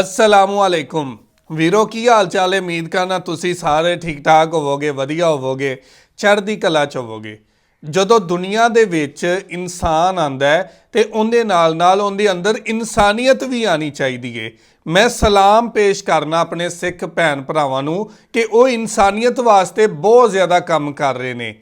ਅਸਲਾਮੁ ਅਲੈਕੁਮ। ਵੀਰੋ, ਕੀ ਹਾਲ ਚਾਲ ਹੈ? ਉਮੀਦ ਕਰਨਾ ਤੁਸੀਂ ਸਾਰੇ ਠੀਕ ਠਾਕ ਹੋਵੋਗੇ, ਵਧੀਆ ਹੋਵੋਗੇ, ਚੜ੍ਹਦੀ ਕਲਾ ਚ ਹੋਵੋਗੇ। ਜਦੋਂ ਦੁਨੀਆ ਦੇ ਵਿੱਚ ਇਨਸਾਨ ਆਂਦਾ ਹੈ ਤੇ ਉਹਦੇ ਨਾਲ ਨਾਲ ਉਹਦੇ ਅੰਦਰ ਇਨਸਾਨੀਅਤ ਵੀ ਆਣੀ ਚਾਹੀਦੀ ਏ। ਮੈਂ ਸਲਾਮ ਪੇਸ਼ ਕਰਨਾ ਆਪਣੇ ਸਿੱਖ ਭੈਣ ਭਰਾਵਾਂ ਨੂੰ ਕਿ ਉਹ ਇਨਸਾਨੀਅਤ ਵਾਸਤੇ ਬਹੁਤ ਜ਼ਿਆਦਾ ਕੰਮ ਕਰ ਰਹੇ ਨੇ।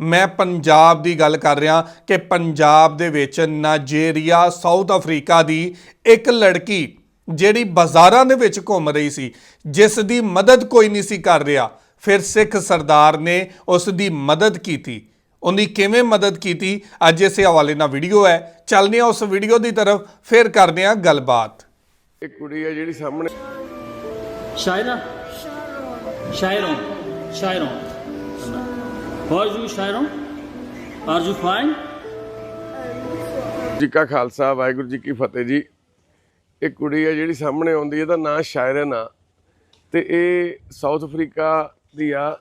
ਮੈਂ ਪੰਜਾਬ ਦੀ ਗੱਲ ਕਰ ਰਿਹਾ ਕਿ ਪੰਜਾਬ ਦੇ ਵਿੱਚ ਨਾਈਜੀਰੀਆ, ਸਾਊਥ ਅਫਰੀਕਾ ਦੀ ਇੱਕ ਲੜਕੀ ਜਿਹੜੀ ਬਾਜ਼ਾਰਾਂ ਦੇ ਵਿੱਚ ਘੁੰਮ ਰਹੀ ਸੀ ਜਿਸ ਦੀ ਮਦਦ ਕੋਈ ਨਹੀਂ ਸੀ ਕਰ ਰਿਹਾ ਫਿਰ ਸਿੱਖ ਸਰਦਾਰ ਨੇ ਉਸ ਦੀ ਮਦਦ ਕੀਤੀ ਉਹਦੀ ਕਿਵੇਂ ਮਦਦ ਕੀਤੀ ਅੱਜ ਇਸੇ ਹਵਾਲੇ ਨਾਲ ਵੀਡੀਓ ਹੈ ਚੱਲਦੇ ਹਾਂ ਉਸ ਵੀਡੀਓ ਦੀ ਤਰਫ ਫਿਰ ਕਰਦੇ ਹਾਂ ਗੱਲਬਾਤ ਇਹ ਕੁੜੀ ਹੈ ਜਿਹੜੀ ਸਾਹਮਣੇ. Shairon. How are you, Shairon? Are you fine? ਜੀ ਕਾ ਖਾਲਸਾ ਵਾਹਿਗੁਰੂ ਜੀ ਕੀ ਫਤਿਹ ਜੀ ਇਹ ਕੁੜੀ ਹੈ ਜਿਹੜੀ ਸਾਹਮਣੇ ਆਉਂਦੀ ਹੈ ਇਹਦਾ ਨਾਂ ਸ਼ਾਇਰਨ ਆ। ਤੇ ਇਹ ਸਾਊਥ ਅਫਰੀਕਾ ਦੀ ਆ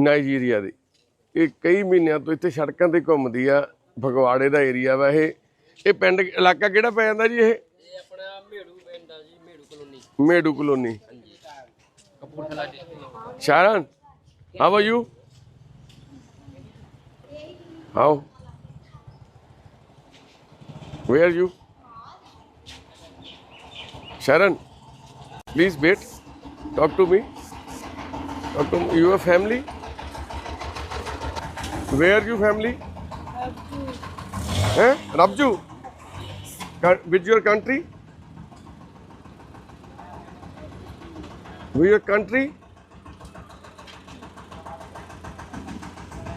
ਨਾਈਜੀਰੀਆ ਦੀ। ਇਹ ਕਈ ਮਹੀਨਿਆਂ ਤੋਂ ਇੱਥੇ ਸੜਕਾਂ ਤੇ ਘੁੰਮਦੀ ਆ ਫਗਵਾੜੇ ਦਾ ਏਰੀਆ ਵਾ ਇਹ। ਇਹ ਪਿੰਡ ਇਲਾਕਾ ਕਿਹੜਾ ਪੈ ਜਾਂਦਾ ਜੀ ਇਹ? ਇਹ ਆਪਣਾ ਮੇੜੂ ਪਿੰਡ ਆ ਜੀ Meru colony. Colony. Kapurthala district Sharon how are you how are you? Sharon, please wait. Talk to me. Talk to me. Your family? Where are you family? Eh? Rabju. Ca- Which your country? Which your country?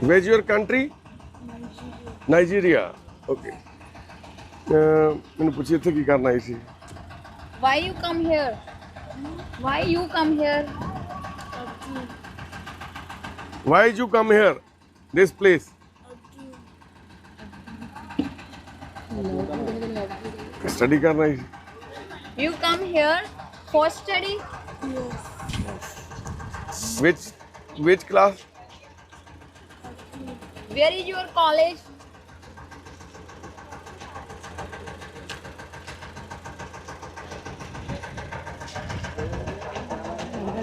Where's your country? Nigeria. Okay. ਅਹ ਮੈਨੂੰ ਪੁੱਛੀ ਇੱਥੇ ਕੀ ਕਰਨ ਆਈ ਸੀ Why you come here? Why you come here? Why you come here? This place. Study karna. You come here for study? Yes. Which which class? Where is your college?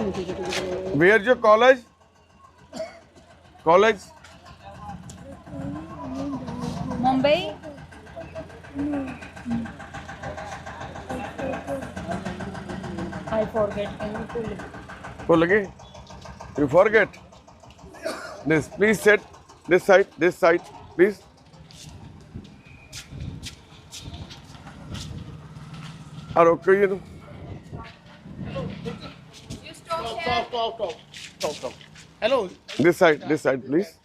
Where's your college college Mumbai? I forget. Can you pull it? ਭੁੱਲ ਗਏ you forget this please sit this side this side please ਆ ਰੋਕੋ ਜੀ ਇਹਨੂੰ here. Stop, stop, stop. Hello. this side this side please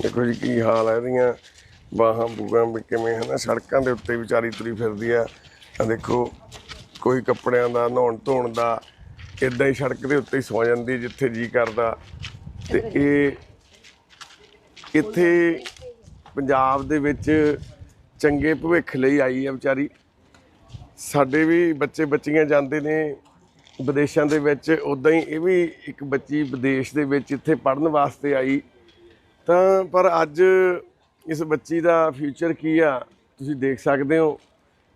ਦੇਖੋ ਜੀ ਕੀ ਹਾਲ ਹੈ ਇਹਦੀਆਂ ਬਾਹਾਂ ਬੂਗਾਂ ਵੀ ਕਿਵੇਂ ਹਨਾ ਸੜਕਾਂ ਦੇ ਉੱਤੇ ਵਿਚਾਰੀ ਤੁਰੀ ਫਿਰਦੀ ਆ ਆ ਦੇਖੋ ਕੋਈ ਕੱਪੜਿਆਂ ਦਾ ਨਹਾਉਣ ਧੋਣ ਦਾ ਇਦਾਂ ਹੀ ਸੜਕ ਦੇ ਉੱਤੇ ਹੀ ਸੌ ਜਾਂਦੀ ਜਿੱਥੇ ਜੀ ਕਰਦਾ ਤੇ ਇਹ ਇੱਥੇ ਪੰਜਾਬ ਦੇ ਵਿੱਚ ਚੰਗੇ ਭਵਿੱਖ ਲਈ ਆਈ ਆ ਵਿਚਾਰੀ ਸਾਡੇ ਵੀ ਬੱਚੇ ਬੱਚੀਆਂ ਜਾਂਦੇ ਨੇ ਵਿਦੇਸ਼ਾਂ ਦੇ ਵਿੱਚ ਉਦਾਂ ਹੀ ਇਹ ਵੀ ਇੱਕ ਬੱਚੀ ਵਿਦੇਸ਼ ਦੇ ਵਿੱਚ ਇੱਥੇ ਪੜ੍ਹਨ ਵਾਸਤੇ ਆਈ। ਤਾਂ ਪਰ ਅੱਜ ਇਸ ਬੱਚੀ ਦਾ ਫਿਊਚਰ ਕੀ ਆ, ਤੁਸੀਂ ਦੇਖ ਸਕਦੇ ਹੋ।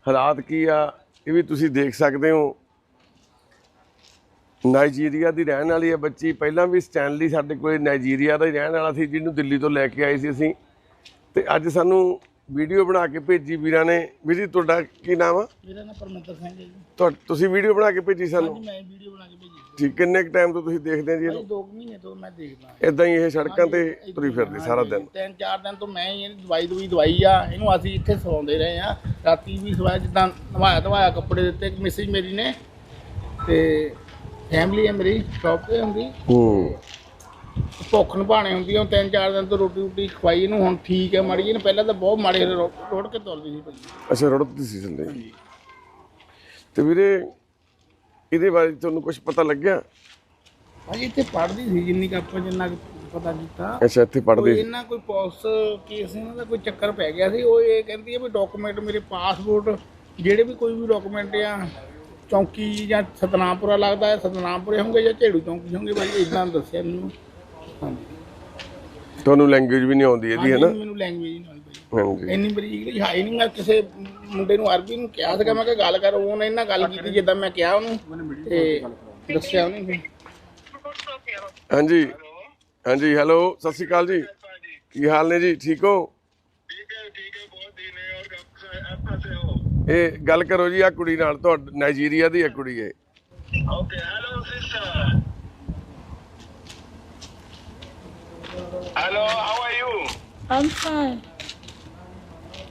ਹਾਲਾਤ ਕੀ ਆ, ਇਹ ਵੀ ਤੁਸੀਂ ਦੇਖ ਸਕਦੇ ਹੋ। ਨਾਈਜੀਰੀਆ ਦੀ ਰਹਿਣ ਵਾਲੀ ਹੈ ਬੱਚੀ। ਪਹਿਲਾਂ ਵੀ ਸਟੈਨਲੀ ਸਾਡੇ ਕੋਲ ਨਾਈਜੀਰੀਆ ਦਾ ਹੀ ਰਹਿਣ ਵਾਲਾ ਸੀ, ਜਿਹਨੂੰ ਦਿੱਲੀ ਤੋਂ ਲੈ ਕੇ ਆਏ ਸੀ ਅਸੀਂ। ਤੇ ਅੱਜ ਸਾਨੂੰ ਵੀਡੀਓ ਬਣਾ ਕੇ ਭੇਜੀ ਵੀਰਾਂ ਨੇ। ਵੀਰ ਜੀ ਤੁਹਾਡਾ ਕੀ ਨਾਮ ਆ? ਮੇਰਾ ਨਾਮ ਪਰਮਿੰਦਰ ਸਿੰਘ ਹੈ ਜੀ। ਤੁਹਾ- ਤੁਸੀਂ ਵੀਡੀਓ ਬਣਾ ਕੇ ਭੇਜੀ ਸਾਨੂੰ? ਮੈਂ ਵੀਡੀਓ ਬਣਾ ਕੇ ਭੇਜੀ ਠੀਕ ਕਿੰਨੇ ਕ ਟਾਈਮ ਤੋਂ ਤੁਸੀਂ ਦੇਖਦੇ ਆ ਜੀ ਇਹਨੂੰ? 2 ਮਹੀਨੇ ਤੋਂ ਮੈਂ ਦੇਖਦਾ ਇਦਾਂ ਹੀ ਇਹ ਸੜਕਾਂ ਤੇ ਤੁਰੀ ਫਿਰਦੀ ਸਾਰਾ ਦਿਨ। ਤਿੰਨ ਚਾਰ ਦਿਨ ਤੋਂ ਮੈਂ ਹੀ ਇਹਦੀ ਦਵਾਈ ਦਵਾਈ ਦਵਾਈ ਆ। ਇਹਨੂੰ ਅਸੀਂ ਇੱਥੇ ਸੌਂਦੇ ਰਹੇ ਆ ਰਾਤੀ ਵੀ ਸਵਾਇਆ ਜਿੱਦਾਂ ਨਵਾਇਆ ਧਵਾਇਆ ਕੱਪੜੇ ਦਿੱਤੇ ਇੱਕ ਮੈਸੇਜ ਮੇਰੀ ਨੇ। ਤੇ ਫੈਮਿਲੀ ਹੈ ਮੇਰੀ ਸ਼ੌਪ ਤੇ ਹੁੰਦੀ। ਹੂੰ। ਭੁੱਖ ਨਿਭਾਣੇ ਹੁੰਦੀ ਆ ਤਿੰਨ ਚਾਰ ਦਿਨ ਤੋਂ ਰੋਟੀ ਰੋਟੀ ਖਵਾਈ ਇਹਨੂੰ ਹੁਣ ਠੀਕ ਹੈ ਮਾੜੀ ਇਹਨੂੰ ਪਹਿਲਾਂ ਤਾਂ ਬਹੁਤ ਮਾੜੇ ਰੋ- ਰੋੜ ਕੇ ਤੁਰਦੀ ਸੀ ਭਾਈ। ਅੱਛਾ ਰੁੜਦੀ ਸੀ ਥੱਲੇ। ਤੇ ਵੀਰੇ ਇਹਦੇ ਬਾਰੇ ਤੁਹਾਨੂੰ ਕੁਝ ਪਤਾ ਲੱਗਿਆ? ਭਾਜੀ ਇੱਥੇ ਪੜ੍ਹਦੀ ਸੀ ਜਿੰਨੀ ਕੁ ਆਪਾਂ ਜਿੰਨਾ ਕੁ ਪਤਾ ਕੀਤਾ। ਅੱਛਾ ਇੱਥੇ ਕੋਈ ਸੀ। ਇਹਨਾਂ ਕੋਈ ਪੁਲਿਸ ਕੇਸ ਇਹਨਾਂ ਦਾ ਕੋਈ ਚੱਕਰ ਪੈ ਗਿਆ ਸੀ। ਉਹ ਇਹ ਕਹਿੰਦੀ ਹੈ ਵੀ ਡਾਕੂਮੈਂਟ ਮੇਰੇ ਪਾਸਪੋਰਟ ਜਿਹੜੇ ਵੀ ਕੋਈ ਵੀ ਡਾਕੂਮੈਂਟ ਆ ਚੌਂਕੀ ਜਾਂ ਸਤਨਾਮਪੁਰਾ ਲੱਗਦਾ ਹੈ ਸਤਨਾਮਪੁਰੇ ਹੋਣਗੇ ਜਾਂ ਝੇੜੂ ਚੌਂਕੀ ਹੋਣਗੇ ਬਾਈ ਇਦਾਂ ਦੱਸਿਆ ਮੈਨੂੰ। ਤੁਹਾਨੂੰ ਲੈਂਗੁਏਜ ਵੀ ਨਹੀਂ ਆਉਂਦੀ ਇਹਦੀ ਹੈ ਹਾਂਜੀ, ਨਾ? ਮੈਨੂੰ ਲੈਂਗੁਏਜ ਨਹੀਂ ਆਉਂਦੀ ਹਾਂਜੀ। ਇੰਨੀ ਬਰੀਕ ਨਹੀਂ ਹੈ ਹੀ ਨਹੀਂ ਮੈਂ ਕਿਸੇ ਮੁੰਡੇ ਨੂੰ ਅਰਬੀ ਨੂੰ ਕਿਹਾ ਸੀਗਾ ਮੈਂ ਕਿ ਗੱਲ ਕਰ ਉਹਨੇ ਇਹਨਾਂ ਗੱਲ ਕੀਤੀ ਜਿੱਦਾਂ ਮੈਂ ਕਿਹਾ ਉਹਨੂੰ ਤੇ ਦੱਸਿਆ ਉਹਨੇ ਫਿਰ। ਹਾਂਜੀ। ਹਾਂਜੀ ਹੈਲੋ ਸਤਿ ਸ਼੍ਰੀ ਅਕਾਲ ਜੀ। ਕੀ ਹਾਲ ਨੇ ਜੀ ਠੀਕ ਹੋ? ਇਹ ਗੱਲ ਕਰੋ ਜੀ ਆ ਕੁੜੀ ਨਾਲ ਤੁਹਾਡੀ ਨਾਈਜੀਰੀਆ ਦੀ ਹੈ ਕੁੜੀ ਇਹ। Okay, hello, sister. Hello, how are you? I'm fine.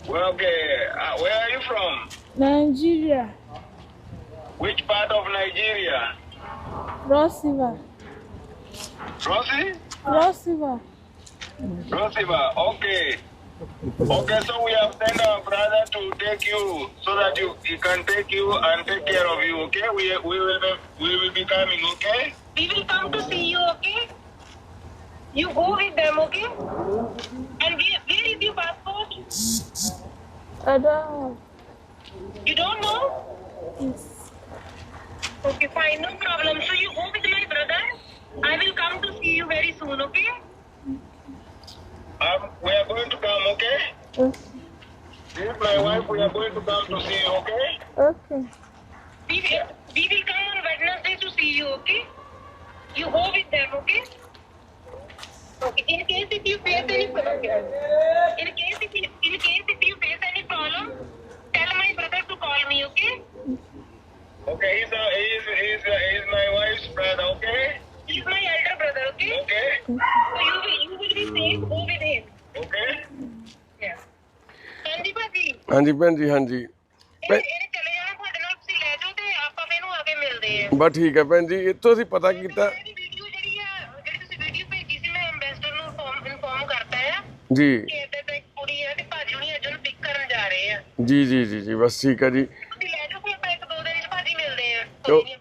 Well, okay. Uh, where are you from? Nigeria, Which part of Nigeria? Rosiva, Rossi? Rosiva. Rosiva, okay. Okay, so we have sent our brother to take you so that you he can take you and take care of you, okay? We, we, will, be, we will be coming, okay? We will come to see you, okay? You go with them, okay? And where, where is your passport? I don't know. You don't know? have this. Okay, fine, no problem. So you go with my brother. I will come to see you very soon, okay? Um, we are going to come, okay? Okay. This is my wife. We are going to come to see you, okay? okay. We will, we will come on Wednesday to see you, okay? You go with them, okay? Okay. In case if you face any problem, in case if you, in case if you face any problem, tell my brother to call me, okay? Okay, he's, uh, he's, he's, uh, he's my wife's brother, okay? He's my elder brother, okay? Okay? So you will, you will be safe. Go with him. Okay? Yeah. ਹਾਂਜੀ ਭਾਜੀ ਹਾਂਜੀ ਭੈਣ ਜੀ ਹਾਂਜੀ ਇਹ ਇਹ ਚਲੇ ਜਾਣਾ ਤੁਹਾਡੇ ਨਾਲ ਤੁਸੀਂ ਲੈ ਜਾਓ ਤੇ ਆਪਾਂ ਮੈਨੂੰ ਆ ਕੇ ਮਿਲਦੇ ਆ ਬਸ ਠੀਕ ਹੈ ਭੈਣ ਜੀ ਇੱਥੋਂ ਅਸੀਂ ਪਤਾ ਕੀਤਾ ਜੀ। ਕਿ ਇੱਦਾਂ ਤਾਂ ਇੱਕ ਕੁੜੀ ਆ ਤੇ ਭਾਜੀ ਹੁਣੀ ਅੱਜ ਉਹਨੂੰ ਪਿਕ ਕਰਨ ਜਾ ਰਹੇ ਆ। ਜੀ ਜੀ ਜੀ ਜੀ ਬਸ ਠੀਕ ਹੈ ਜੀ। ਤੁਸੀਂ ਲੈ ਜਾਓ ਫਿਰ ਆਪਾਂ ਇੱਕ ਦੋ ਦਿਨ ਚ ਭਾਜੀ ਮਿਲਦੇ ਆ। ਕੋਈ ਨਹੀਂ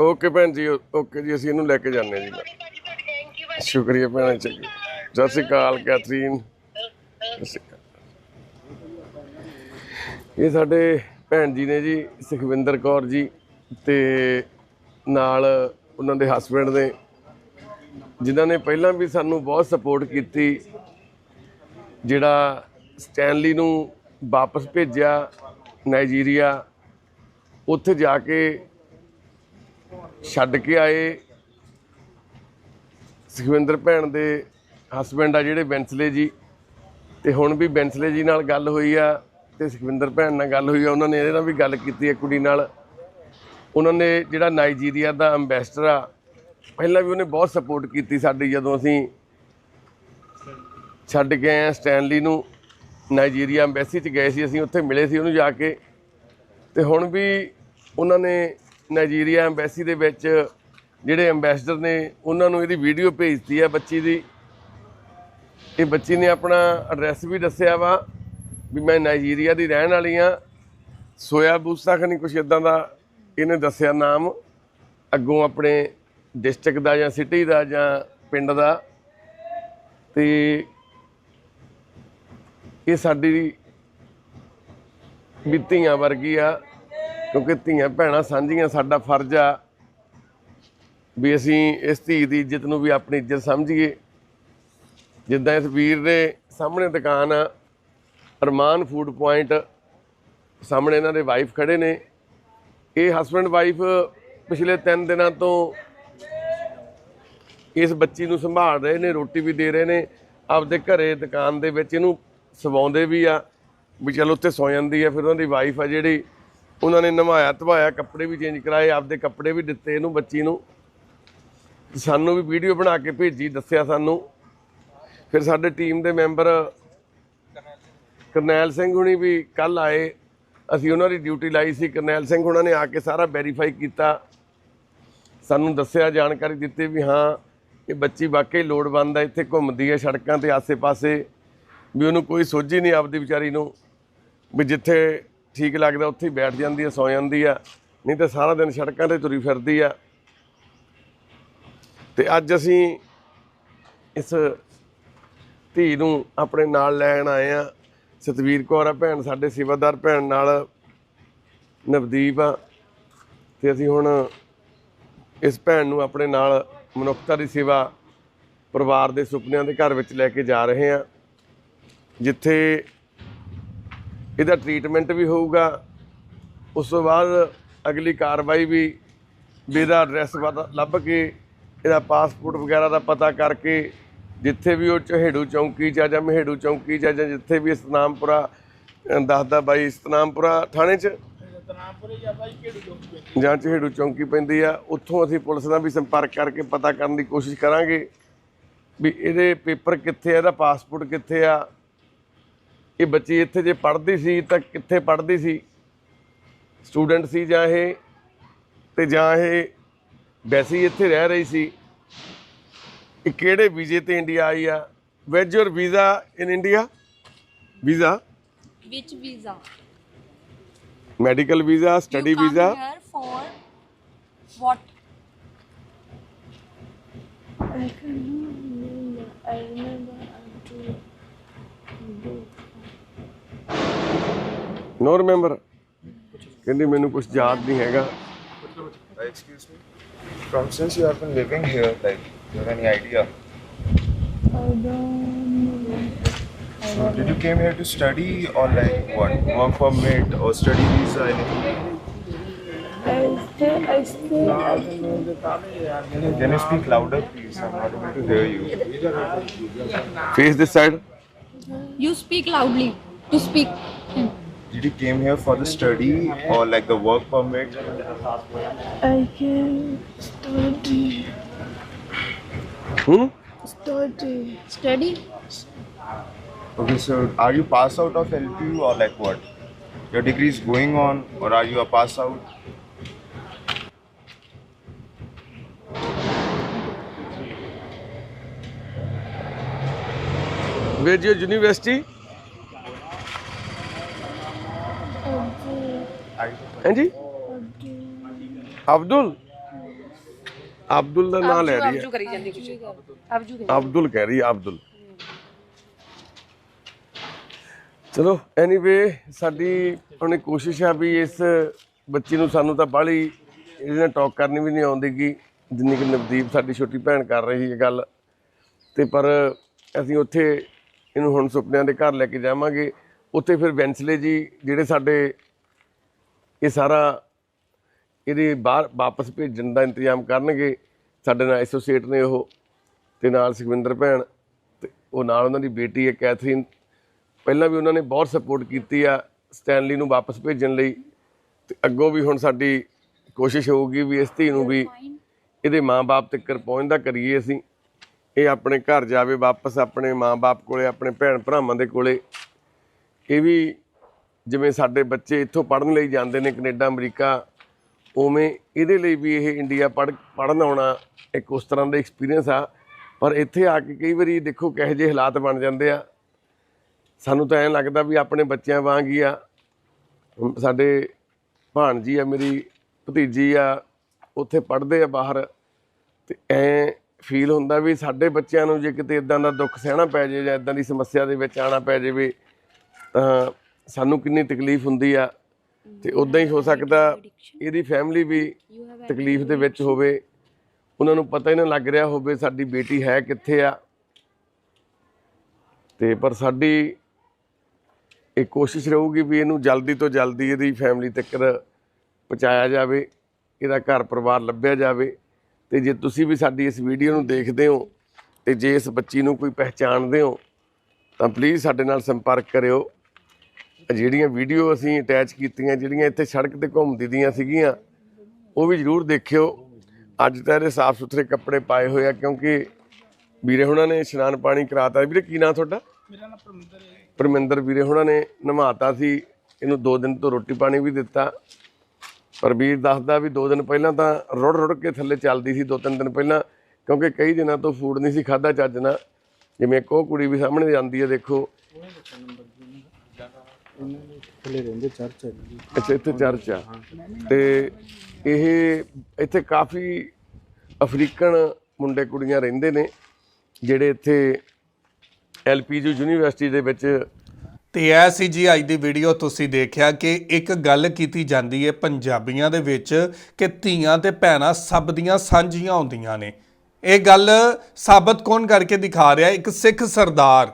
ਓਕੇ ਭੈਣ ਜੀ ਓਕੇ ਜੀ ਅਸੀਂ ਇਹਨੂੰ ਲੈ ਕੇ ਜਾਂਦੇ ਹਾਂ ਜੀ। ਭਾਜੀ ਭਾਜੀ ਤੁਹਾਡੀ ਥੈਂਕ ਯੂ ਭਾਜੀ। ਸ਼ੁਕਰੀਆ ਭੈਣ ਜੀ। ਸਤਿ ਸ਼੍ਰੀ ਅਕਾਲ ਕੈਥਰੀਨ। ਸਤਿ ਸ਼੍ਰੀ ਅਕਾਲ ਇਹ ਸਾਡੇ ਭੈਣ ਜੀ ਨੇ ਜੀ ਸੁਖਵਿੰਦਰ ਕੌਰ ਜੀ ਤੇ ਨਾਲ ਉਹਨਾਂ ਦੇ ਹਸਬੰਡ ਨੇ ਜਿਨ੍ਹਾਂ ਨੇ ਪਹਿਲਾਂ ਵੀ ਸਾਨੂੰ ਬਹੁਤ ਸਪੋਰਟ ਕੀਤੀ ਜਿਹੜਾ ਸਟੈਨਲੀ ਨੂੰ ਵਾਪਸ ਭੇਜਿਆ ਨਾਈਜੀਰੀਆ, ਉੱਥੇ ਜਾ ਕੇ ਛੱਡ ਕੇ ਆਏ। ਸੁਖਵਿੰਦਰ ਭੈਣ ਦੇ ਹਸਬੰਡ ਆ ਜਿਹੜੇ ਬੈਂਸਲੇ ਜੀ। ਤੇ ਹੁਣ ਵੀ ਬੈਂਸਲੇ ਜੀ ਨਾਲ ਗੱਲ ਹੋਈ ਆ ਤੇ ਸੁਖਵਿੰਦਰ ਭੈਣ ਨਾਲ ਗੱਲ ਹੋਈ ਆ। ਉਹਨਾਂ ਨੇ ਇਹਦੇ ਨਾਲ ਵੀ ਗੱਲ ਕੀਤੀ ਹੈ ਕੁੜੀ ਨਾਲ। ਉਹਨਾਂ ਨੇ ਜਿਹੜਾ ਨਾਈਜੀਰੀਆ ਦਾ ਐਮਬੈਸਡਰ ਆ, ਪਹਿਲਾਂ ਵੀ ਉਹਨੇ ਬਹੁਤ ਸਪੋਰਟ ਕੀਤੀ ਸਾਡੀ ਜਦੋਂ ਅਸੀਂ ਛੱਡ ਕੇ ਆਏ ਸਟੈਨਲੀ ਨੂੰ, ਨਾਈਜੀਰੀਆ ਐਮਬੈਸੀ 'ਚ ਗਏ ਸੀ, ਅਸੀਂ ਉੱਥੇ ਮਿਲੇ ਸੀ ਉਹਨੂੰ ਜਾ ਕੇ। ਤੇ ਹੁਣ ਵੀ ਉਹਨਾਂ ਨੇ ਨਾਈਜੀਰੀਆ ਐਮਬੈਸੀ ਦੇ ਵਿੱਚ ਜਿਹੜੇ ਐਮਬੈਸਡਰ ਨੇ, ਉਹਨਾਂ ਨੂੰ ਇਹਦੀ ਵੀਡੀਓ ਭੇਜਤੀ ਹੈ ਬੱਚੀ ਦੀ। ਇਹ ਬੱਚੀ ਨੇ ਆਪਣਾ ਐਡਰੈਸ ਵੀ ਦੱਸਿਆ ਵਾ ਵੀ ਮੈਂ ਨਾਈਜੀਰੀਆ ਦੀ ਰਹਿਣ ਵਾਲੀ ਆ। ਸੋਇਆ ਬੂਸਾ ਖਣੀ ਕੁਛ ਇਦਾਂ ਦਾ ਇਹਨੇ ਦੱਸਿਆ ਨਾਮ। ਅੱਗੋਂ ਆਪਣੇ ਡਿਸਟ੍ਰਿਕਟ ਦਾ ਜਾਂ ਸਿਟੀ ਦਾ ਜਾਂ ਪਿੰਡ ਦਾ। ਤੇ ਇਹ ਸਾਡੀ ਵੀ ਧੀਆਂ ਵਰਗੀ ਆ, ਕਿਉਂਕਿ ਧੀਆਂ ਭੈਣਾਂ ਸਾਂਝੀਆਂ, ਸਾਡਾ ਫਰਜ਼ ਆ ਵੀ ਅਸੀਂ ਇਸ ਧੀ ਦੀ ਇੱਜ਼ਤ ਨੂੰ ਵੀ ਆਪਣੀ ਇੱਜ਼ਤ ਸਮਝੀਏ। ਜਿੱਦਾਂ ਇਸ ਵੀਰ ਦੇ ਸਾਹਮਣੇ ਦੁਕਾਨ ਆ, ਅਰਮਾਨ ਫੂਡ ਪੁਆਇੰਟ, ਸਾਹਮਣੇ ਇਹਨਾਂ ਦੇ ਵਾਈਫ ਖੜੇ ਨੇ। ਇਹ ਹਸਬੰਡ ਵਾਈਫ ਪਿਛਲੇ 3 ਦਿਨਾਂ ਤੋਂ ਇਸ ਬੱਚੀ ਨੂੰ ਸੰਭਾਲ ਰਹੇ ਨੇ, ਰੋਟੀ ਵੀ ਦੇ ਰਹੇ ਨੇ। ਆਪਦੇ ਘਰੇ ਦੁਕਾਨ ਦੇ ਵਿੱਚ ਇਹਨੂੰ ਸਵਾਉਂਦੇ ਵੀ ਆ, ਵੀ ਚਲ ਉੱਥੇ ਸੌ ਜਾਂਦੀ ਆ, ਫਿਰ ਉਹਨਾਂ ਦੀ ਵਾਈਫ ਆ ਜਿਹੜੀ, ਉਹਨਾਂ ਨੇ ਨਵਾਇਆ, ਧਵਾਇਆ, ਕੱਪੜੇ ਵੀ ਚੇਂਜ ਕਰਾਏ, ਆਪਦੇ ਕੱਪੜੇ ਵੀ ਦਿੱਤੇ ਇਹਨੂੰ, ਬੱਚੀ ਨੂੰ। ਸਾਨੂੰ ਵੀ ਵੀਡੀਓ ਬਣਾ ਕੇ ਭੇਜੀ, ਦੱਸਿਆ ਸਾਨੂੰ। ਫਿਰ ਸਾਡੇ ਟੀਮ ਦੇ ਮੈਂਬਰ ਕਰਨੈਲ ਸਿੰਘ ਹੁਣੀ ਵੀ ਕੱਲ ਆਏ। ਅਸੀਂ ਉਹਨਾਂ ਦੀ ਡਿਊਟੀ ਲਾਈ ਸੀ, ਕਰਨੈਲ ਸਿੰਘ ਹੁਣਾਂ ਨੇ ਆ ਕੇ ਸਾਰਾ ਵੈਰੀਫਾਈ ਕੀਤਾ। ਸਾਨੂੰ ਦੱਸਿਆ, ਜਾਣਕਾਰੀ ਦਿੱਤੀ ਵੀ ਹਾਂ, ਇਹ ਬੱਚੀ ਵਾਕਈ ਲੋੜਵੰਦ ਹੈ ਇੱਥੇ ਘੁੰਮਦੀ ਹੈ ਸੜਕਾਂ ਤੇ ਆਸੇ-ਪਾਸੇ। ਵੀ ਉਹਨੂੰ ਕੋਈ ਸੋਝੀ ਨਹੀਂ ਆਪਦੀ ਵਿਚਾਰੀ ਨੂੰ ਵੀ ਜਿੱਥੇ ਠੀਕ ਲੱਗਦਾ ਉੱਥੇ ਹੀ ਬੈਠ ਜਾਂਦੀ ਆ, ਸੌ ਜਾਂਦੀ ਆ। ਨਹੀਂ ਤਾਂ ਸਾਰਾ ਦਿਨ ਸੜਕਾਂ ਤੇ ਤੁਰੀ ਫਿਰਦੀ ਆ। ਤੇ ਅੱਜ ਅਸੀਂ ਇਸ ਧੀ ਨੂੰ ਆਪਣੇ ਨਾਲ ਲੈਣ ਆਏ ਆ। ਸਤਵੀਰ ਕੌਰ ਆ ਭੈਣ, ਸਾਡੇ ਸੇਵਾਦਾਰ ਭੈਣ ਨਾਲ ਨਵਦੀਪ ਆ। ਤੇ ਅਸੀਂ ਹੁਣ ਇਸ ਭੈਣ ਨੂੰ ਆਪਣੇ ਨਾਲ ਮਨੁੱਖਤਾ ਦੀ ਸੇਵਾ ਪਰਿਵਾਰ ਦੇ ਸੁਪਨਿਆਂ ਦੇ ਘਰ ਵਿੱਚ ਲੈ ਕੇ ਜਾ ਰਹੇ ਹਾਂ ਜਿੱਥੇ ਇਹਦਾ ਟ੍ਰੀਟਮੈਂਟ ਵੀ ਹੋਊਗਾ ਉਸ ਤੋਂ ਬਾਅਦ ਅਗਲੀ ਕਾਰਵਾਈ ਵੀ ਇਹਦਾ ਐਡਰੈਸ ਲੱਭ ਕੇ ਇਹਦਾ ਪਾਸਪੋਰਟ ਵਗੈਰਾ ਦਾ ਪਤਾ ਕਰਕੇ ਜਿੱਥੇ ਵੀ ਉਹ ਚਹੇੜੂ ਚੌਂਕੀ 'ਚ ਆ ਜਾਂ ਮਹੇੜੂ ਚੌਂਕੀ 'ਚ ਆ ਜਾਂ ਜਿੱਥੇ ਵੀ ਸਤਨਾਮਪੁਰਾ ਅਹ ਦੱਸਦਾ ਬਾਈ ਸਤਨਾਮਪੁਰਾ ਥਾਣੇ 'ਚ? ਜਾਂ ਜਾਂ ਚਹੇੜੂ ਚੌਂਕੀ ਪੈਂਦੀ ਆ ਉੱਥੋਂ ਅਸੀਂ ਪੁਲਿਸ ਨਾਲ ਵੀ ਸੰਪਰਕ ਕਰਕੇ ਪਤਾ ਕਰਨ ਦੀ ਕੋਸ਼ਿਸ਼ ਕਰਾਂਗੇ ਵੀ ਇਹਦੇ ਪੇਪਰ ਕਿੱਥੇ ਆ ਇਹਦਾ ਪਾਸਪੋਰਟ ਕਿੱਥੇ ਆ ਇਹ ਬੱਚੀ ਇੱਥੇ ਜੇ ਪੜ੍ਹਦੀ ਸੀ ਤਾਂ ਕਿੱਥੇ ਪੜ੍ਹਦੀ ਸੀ? ਸਟੂਡੈਂਟ ਸੀ ਜਾਂ ਇਹ? ਤੇ ਜਾਂ ਇਹ ਵੈਸੇ ਹੀ ਇੱਥੇ ਰਹਿ ਰਹੀ ਸੀ? ਇਹ ਕਿਹੜੇ ਵੀਜ਼ੇ ਤੇ ਇੰਡੀਆ ਆਈ ਆ? Was your visa in India visa Which visa? Medical visa study you come visa here for what? I cannot remember. I remember. No remember ਕਹਿੰਦੀ ਮੈਨੂੰ ਕੁਝ ਯਾਦ ਨਹੀਂ ਹੈਗਾ Excuse me. From since you have been living here, like, do you have any idea? I don't know. So, did you came here to study or like what? Work permit or study visa? Anything? I stay. I stay. Can you speak louder, please? I'm not able to hear you. Face this side You speak loudly. To speak. Did you came here for the study or like the work permit? I came study. Hmm? Study. Study? Okay, so are you pass out of LPU or like what? Your degree is going on or are you a pass out? Where's your university? You ਹਾਂਜੀ? ਅਬਦੁਲ? ਅਬਦੁਲ ਦਾ ਨਾਮ ਲੈ ਰਹੀ ਹੈ। ਕਰੀ ਜਾਂਦੀ ਕੁਝ ਅਬਜੂ ਅਬਦੁਲ ਕਹਿ ਰਹੀ ਹੈ ਅਬਦੁਲ। ਚਲੋ ਐਨੀਵੇ ਸਾਡੀ ਉਹਨੇ ਕੋਸ਼ਿਸ਼ ਆ ਵੀ ਇਸ ਬੱਚੀ ਨੂੰ ਸਾਨੂੰ ਤਾਂ ਬਾਹਲੀ ਇਹਦੇ ਨਾਲ ਟਾਕ ਕਰਨੀ ਵੀ ਨਹੀਂ ਆਉਂਦੀਗੀ ਜਿੰਨੀ ਕਿ ਨਵਦੀਪ ਸਾਡੀ ਛੋਟੀ ਭੈਣ ਕਰ ਰਹੀ ਹੈ ਗੱਲ। ਤੇ ਪਰ ਅਸੀਂ ਉੱਥੇ ਇਹਨੂੰ ਹੁਣ ਸੁਪਨਿਆਂ ਦੇ ਘਰ ਲੈ ਕੇ ਜਾਵਾਂਗੇ। ਉੱਥੇ ਫਿਰ ਵੈਂਸਲੇ ਜੀ ਜਿਹੜੇ ਸਾਡੇ ਇਹ ਸਾਰਾ ਇਹਦੇ ਬਾਹਰ ਵਾਪਸ ਭੇਜਣ ਦਾ ਇੰਤਜ਼ਾਮ ਕਰਨਗੇ। ਸਾਡੇ ਨਾਲ ਐਸੋਸੀਏਟ ਨੇ ਉਹ ਤੇ ਨਾਲ ਸੁਖਵਿੰਦਰ ਭੈਣ ਤੇ ਉਹ ਨਾਲ ਉਹਨਾਂ ਦੀ ਬੇਟੀ ਹੈ ਕੈਥਰੀਨ। ਪਹਿਲਾਂ ਵੀ ਉਹਨਾਂ ਨੇ ਬਹੁਤ ਸਪੋਰਟ ਕੀਤੀ ਆ ਸਟੈਨਲੀ ਨੂੰ ਵਾਪਸ ਭੇਜਣ ਲਈ। ਤੇ ਅੱਗੋਂ ਵੀ ਹੁਣ ਸਾਡੀ ਕੋਸ਼ਿਸ਼ ਹੋਊਗੀ ਵੀ ਇਸ ਧੀ ਨੂੰ ਵੀ ਇਹਦੇ ਮਾਂ-ਬਾਪ ਤੱਕ ਪਹੁੰਚਦਾ ਕਰੀਏ ਅਸੀਂ। ਇਹ ਆਪਣੇ ਘਰ ਜਾਵੇ ਵਾਪਸ ਆਪਣੇ ਮਾਂ-ਬਾਪ ਕੋਲੇ, ਆਪਣੇ ਭੈਣ ਭਰਾਵਾਂ ਦੇ ਕੋਲੇ। ਇਹ ਵੀ ਜਿਵੇਂ ਸਾਡੇ ਬੱਚੇ ਇੱਥੋਂ ਪੜ੍ਹਨ ਲਈ ਜਾਂਦੇ ਨੇ ਕੈਨੇਡਾ, ਅਮਰੀਕਾ, ਉਵੇਂ ਇਹਦੇ ਲਈ ਵੀ ਇਹ ਇੰਡੀਆ ਪੜ੍ਹ, ਪੜ੍ਹਨ ਆਉਣਾ ਇੱਕ ਉਸ ਤਰ੍ਹਾਂ ਦਾ ਐਕਸਪੀਰੀਅੰਸ ਆ। ਪਰ ਇੱਥੇ ਆ ਕੇ ਕਈ ਵਾਰੀ ਦੇਖੋ ਕਿਹੋ ਜਿਹੇ ਹਾਲਾਤ ਬਣ ਜਾਂਦੇ ਆ। ਸਾਨੂੰ ਤਾਂ ਐਂ ਲੱਗਦਾ ਵੀ ਆਪਣੇ ਬੱਚਿਆਂ ਵਾਂਗ ਹੀ ਆ। ਹੁਣ ਸਾਡੇ ਭਾਣਜੀ ਆ, ਮੇਰੀ ਭਤੀਜੀ ਆ, ਉੱਥੇ ਪੜ੍ਹਦੇ ਆ ਬਾਹਰ ਤੇ ਐ ਫੀਲ ਹੁੰਦਾ ਵੀ ਸਾਡੇ ਬੱਚਿਆਂ ਨੂੰ ਜੇ ਕਿਤੇ ਇਦਾਂ ਦਾ ਦੁੱਖ ਸਹਿਣਾ ਪੈ ਜਾਏ ਜਾਂ ਇਦਾਂ ਦੀ ਸਮੱਸਿਆ ਦੇ ਵਿੱਚ ਆਣਾ ਪੈ ਜਾਵੇ ਤਾਂ ਸਾਨੂੰ ਕਿੰਨੀ ਤਕਲੀਫ ਹੁੰਦੀ ਆ ਤੇ ਉਦਾਂ ਹੀ ਹੋ ਸਕਦਾ ਇਹਦੀ ਫੈਮਿਲੀ ਵੀ ਤਕਲੀਫ ਦੇ ਵਿੱਚ ਹੋਵੇ। ਉਹਨਾਂ ਨੂੰ ਪਤਾ ਹੀ ਨਾ ਲੱਗ ਰਿਹਾ ਹੋਵੇ ਸਾਡੀ ਬੇਟੀ ਹੈ ਕਿੱਥੇ ਆ। ਤੇ ਪਰ ਸਾਡੀ ਇਹ ਕੋਸ਼ਿਸ਼ ਰਹੂਗੀ ਵੀ ਇਹਨੂੰ ਜਲਦੀ ਤੋਂ ਜਲਦੀ ਇਹਦੀ ਫੈਮਿਲੀ ਤੱਕ ਪਹੁੰਚਾਇਆ ਜਾਵੇ ਇਹਦਾ ਘਰ ਪਰਿਵਾਰ ਲੱਭਿਆ ਜਾਵੇ। ਤੇ ਜੇ ਤੁਸੀਂ ਵੀ ਸਾਡੀ ਇਸ ਵੀਡੀਓ ਨੂੰ ਦੇਖਦੇ ਹੋ ਤੇ ਜੇ ਇਸ ਬੱਚੀ ਨੂੰ ਕੋਈ ਪਹਿਚਾਣਦੇ ਹੋ ਤਾਂ ਪਲੀਜ਼ ਸਾਡੇ ਨਾਲ ਸੰਪਰਕ ਕਰਿਓ। ਜਿਹੜੀਆਂ ਵੀਡੀਓ ਅਸੀਂ ਅਟੈਚ ਕੀਤੀਆਂ ਜਿਹੜੀਆਂ ਇੱਥੇ ਸੜਕ ਤੇ ਘੁੰਮਦੀ ਦੀਆਂ ਸੀਗੀਆਂ ਉਹ ਵੀ ਜਰੂਰ ਦੇਖਿਓ। ਅੱਜ ਤਾਂ ਇਹਦੇ ਸਾਫ਼ ਸੁਥਰੇ ਕੱਪੜੇ ਪਾਏ ਹੋਏ ਆ ਕਿਉਂਕਿ ਵੀਰੇ ਹੁਣਾਂ ਨੇ ਇਸ਼ਨਾਨ ਪਾਣੀ ਕਰਾਤਾ। ਵੀਰੇ ਕੀ ਨਾਂ ਤੁਹਾਡਾ? ਮੇਰਾ ਨਾਮ ਪਰਮਿੰਦਰ ਹੈ ਪਰਮਿੰਦਰ ਵੀਰੇ ਹੁਣਾਂ ਨੇ ਨਮਾਤਾ ਸੀ ਇਹਨੂੰ ਦੋ ਦਿਨ ਤੋਂ ਰੋਟੀ ਪਾਣੀ ਵੀ ਦਿੱਤਾ। ਪਰ ਵੀਰ ਦੱਸਦਾ ਵੀ ਦੋ ਦਿਨ ਪਹਿਲਾਂ ਤਾਂ ਰੁੜ ਰੁੜ ਕੇ ਥੱਲੇ ਚੱਲਦੀ ਸੀ ਦੋ ਤਿੰਨ ਦਿਨ ਪਹਿਲਾਂ ਕਿਉਂਕਿ ਕਈ ਦਿਨਾਂ ਤੋਂ ਫੂਡ ਨਹੀਂ ਸੀ ਖਾਦਾ ਚੱਜ ਨਾਲ। ਜਿਵੇਂ ਇੱਕ ਉਹ ਕੁੜੀ ਵੀ ਸਾਹਮਣੇ ਜਾਂਦੀ ਹੈ ਦੇਖੋ। ਅੱਛਾ ਇੱਥੇ ਚਰਚ ਆ। ਤੇ ਇਹ ਇੱਥੇ ਕਾਫੀ ਅਫਰੀਕਨ ਮੁੰਡੇ ਕੁੜੀਆਂ ਰਹਿੰਦੇ ਨੇ ਜਿਹੜੇ ਇੱਥੇ ਐਲਪੀਯੂ ਯੂਨੀਵਰਸਿਟੀ ਦੇ ਵਿੱਚ ਤੇ ਇਹ ਸੀ ਜੀ ਅੱਜ ਦੀ ਵੀਡੀਓ ਤੁਸੀਂ ਦੇਖਿਆ ਕਿ ਇੱਕ ਗੱਲ ਕੀਤੀ ਜਾਂਦੀ ਹੈ ਪੰਜਾਬੀਆਂ ਦੇ ਵਿੱਚ ਕਿ ਧੀਆਂ ਤੇ ਭੈਣਾਂ ਸਭ ਦੀਆਂ ਸਾਂਝੀਆਂ ਹੁੰਦੀਆਂ ਨੇ। ਇਹ ਗੱਲ ਸਾਬਤ ਕੌਣ ਕਰਕੇ ਦਿਖਾ ਰਿਹਾ? ਹੈ? ਇੱਕ ਸਿੱਖ ਸਰਦਾਰ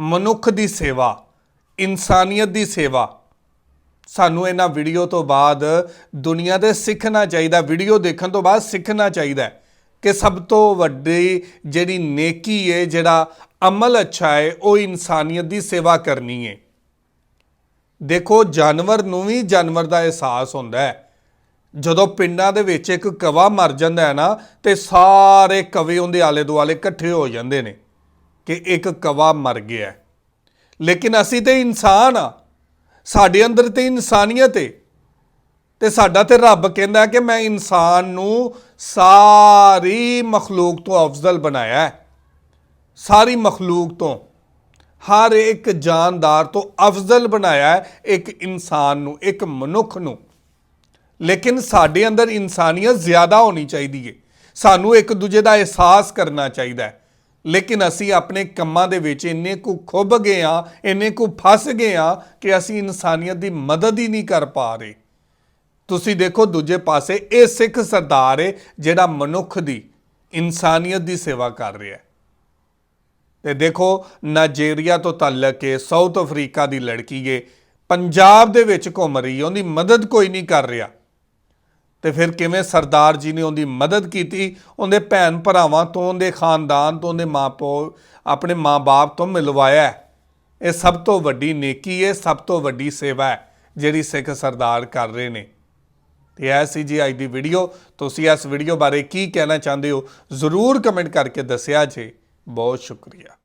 ਮਨੁੱਖ ਦੀ ਸੇਵਾ। ਇਨਸਾਨੀਅਤ ਦੀ ਸੇਵਾ। ਸਾਨੂੰ ਇਹਨਾਂ ਵੀਡੀਓ ਤੋਂ ਬਾਅਦ ਦੁਨੀਆ ਦੇ ਸਿੱਖਣਾ ਚਾਹੀਦਾ, ਵੀਡੀਓ ਦੇਖਣ ਤੋਂ ਬਾਅਦ ਸਿੱਖਣਾ ਚਾਹੀਦਾ ਕਿ ਸਭ ਤੋਂ ਵੱਡੀ ਜਿਹੜੀ ਨੇਕੀ ਹੈ, ਜਿਹੜਾ ਅਮਲ ਅੱਛਾ ਹੈ, ਉਹ ਇਨਸਾਨੀਅਤ ਦੀ ਸੇਵਾ ਕਰਨੀ ਹੈ। ਦੇਖੋ, ਜਾਨਵਰ ਨੂੰ ਵੀ ਜਾਨਵਰ ਦਾ ਅਹਿਸਾਸ ਹੁੰਦਾ ਹੈ। ਜਦੋਂ ਪਿੰਡਾਂ ਦੇ ਵਿੱਚ ਇੱਕ ਕਵਾ ਮਰ ਜਾਂਦਾ ਹੈ ਨਾ, ਤੇ ਸਾਰੇ ਕਵੇ ਉਹਦੇ ਆਲੇ ਦੁਆਲੇ ਇਕੱਠੇ ਹੋ ਜਾਂਦੇ ਨੇ ਕਿ ਇੱਕ ਕਵਾ ਮਰ ਗਿਆ ਲੇਕਿਨ ਅਸੀਂ ਤੇ ਇਨਸਾਨ ਆ। ਸਾਡੇ ਅੰਦਰ ਤੇ ਇਨਸਾਨੀਅਤ ਹੈ ਤੇ ਸਾਡਾ ਤੇ ਰੱਬ ਕਹਿੰਦਾ ਕਿ ਮੈਂ ਇਨਸਾਨ ਨੂੰ ਸਾਰੀ ਮਖਲੂਕ ਤੋਂ ਅਫਜ਼ਲ ਬਣਾਇਆ ਹੈ। ਸਾਰੀ ਮਖਲੂਕ ਤੋਂ। ਹਰ ਇੱਕ ਜਾਨਦਾਰ ਤੋਂ ਅਫਜ਼ਲ ਬਣਾਇਆ ਹੈ ਇੱਕ ਇਨਸਾਨ ਨੂੰ, ਇੱਕ ਮਨੁੱਖ ਨੂੰ। ਲੇਕਿਨ ਸਾਡੇ ਅੰਦਰ ਇਨਸਾਨੀਅਤ ਜ਼ਿਆਦਾ ਹੋਣੀ ਚਾਹੀਦੀ ਹੈ ਸਾਨੂੰ ਇੱਕ ਦੂਜੇ ਦਾ ਅਹਿਸਾਸ ਕਰਨਾ ਚਾਹੀਦਾ ਹੈ। ਲੇਕਿਨ ਅਸੀਂ ਆਪਣੇ ਕੰਮਾਂ ਦੇ ਵਿੱਚ ਇੰਨੇ ਕੁ ਖੁੱਭ ਗਏ ਆ ਇੰਨੇ ਕੁ ਫਸ ਗਏ ਆ ਕਿ ਅਸੀਂ ਇਨਸਾਨੀਅਤ ਦੀ ਮਦਦ ਹੀ ਨਹੀਂ ਕਰ ਪਾ ਰਹੇ। ਤੁਸੀਂ ਦੇਖੋ ਦੂਜੇ ਪਾਸੇ ਇਹ ਸਿੱਖ ਸਰਦਾਰ ਹੈ ਜਿਹੜਾ ਮਨੁੱਖ ਦੀ ਇਨਸਾਨੀਅਤ ਦੀ ਸੇਵਾ ਕਰ ਰਿਹਾ ਹੈ। ਤੇ ਦੇਖੋ ਨਾਈਜੀਰੀਆ ਤੋਂ ਤਾਲਕ ਹੈ, ਸਾਊਥ ਅਫਰੀਕਾ ਦੀ ਲੜਕੀ ਹੈ, ਪੰਜਾਬ ਦੇ ਵਿੱਚ ਘੁੰਮ ਰਹੀ ਹੈ, ਉਹਦੀ ਮਦਦ ਕੋਈ ਨਹੀਂ ਕਰ ਰਿਹਾ। ਤੇ ਫਿਰ ਕਿਵੇਂ ਸਰਦਾਰ ਜੀ ਨੇ ਉਹਦੀ ਮਦਦ ਕੀਤੀ? ਉਹਦੇ ਭੈਣ ਭਰਾਵਾਂ ਤੋਂ, ਉਹਦੇ ਖਾਨਦਾਨ ਤੋਂ, ਉਹਦੇ ਮਾਪੋ ਆਪਣੇ ਮਾਪੇ ਤੋਂ ਮਿਲਵਾਇਆ ਇਹ ਸਭ ਤੋਂ ਵੱਡੀ ਨੇਕੀ ਹੈ, ਸਭ ਤੋਂ ਵੱਡੀ ਸੇਵਾ ਹੈ, ਜਿਹੜੀ ਸਿੱਖ ਸਰਦਾਰ ਕਰ ਰਹੇ ਨੇ। ਤੇ ਇਹ ਸੀ ਜੀ ਅੱਜ ਦੀ ਵੀਡੀਓ। ਤੁਸੀਂ ਇਸ ਵੀਡੀਓ ਬਾਰੇ ਕੀ ਕਹਿਣਾ ਚਾਹੁੰਦੇ ਹੋ? ਜ਼ਰੂਰ ਕਮੈਂਟ ਕਰਕੇ ਦੱਸਿਆ ਜੇ। ਬਹੁਤ ਸ਼ੁਕਰੀਆ।